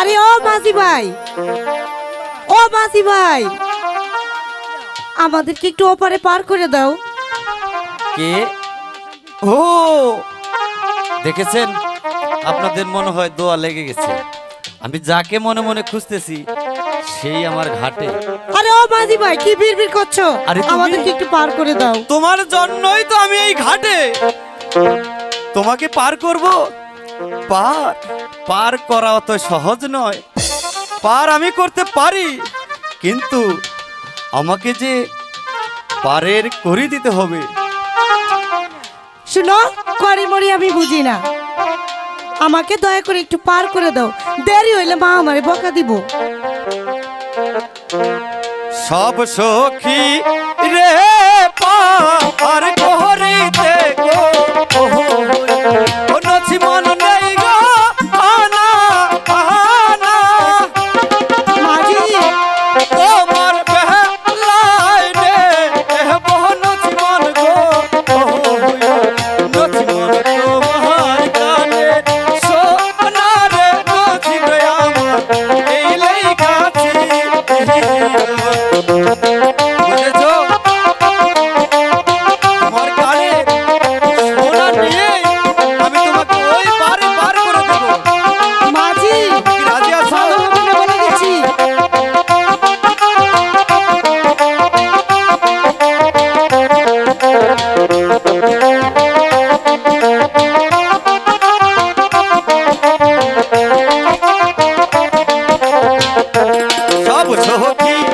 আরে ও মাঝি ভাই। ও মাঝি ভাই। আমাদেরকে একটু ওপারে পার করে দাও। কে? ও! দেখেছেন? আপনাদের মনে হয় দোয়া লেগে গেছে। আমি যাকে মনে মনে খুঁজতেছি সেই আমার ঘাটে। আরে ও মাঝি ভাই কি বিড়বিড় করছ? আরে তুমি- আমাদেরকে একটু পার করে দাও। তোমার জন্যই তো আমি এই ঘাটে। তোমাকে পার করব? পার। পার করা অত সহজ নয়। পার আমি করতে পারি কিন্তু আমাকে যে পারের করে দিতে হবে। শুনো করি মরি আমি বুঝি না। আমাকে দয়া করে একটু পার করে দাও। দেরি হইলে মা আমারে বকা দিব। সব সখী রে পার সব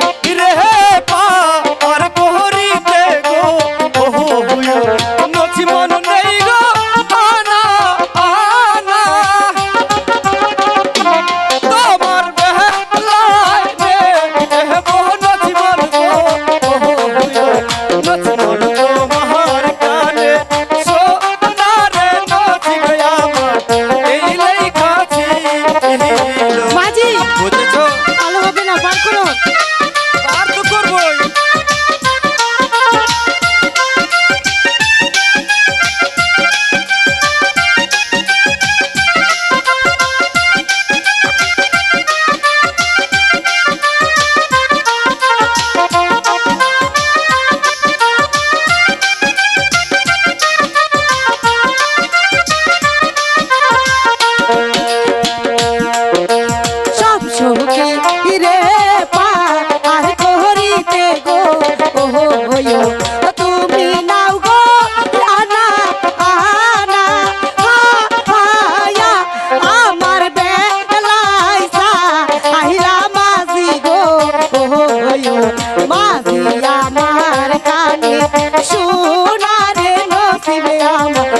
সখী মাঝি আমার কানে সোনার নসিবে আমার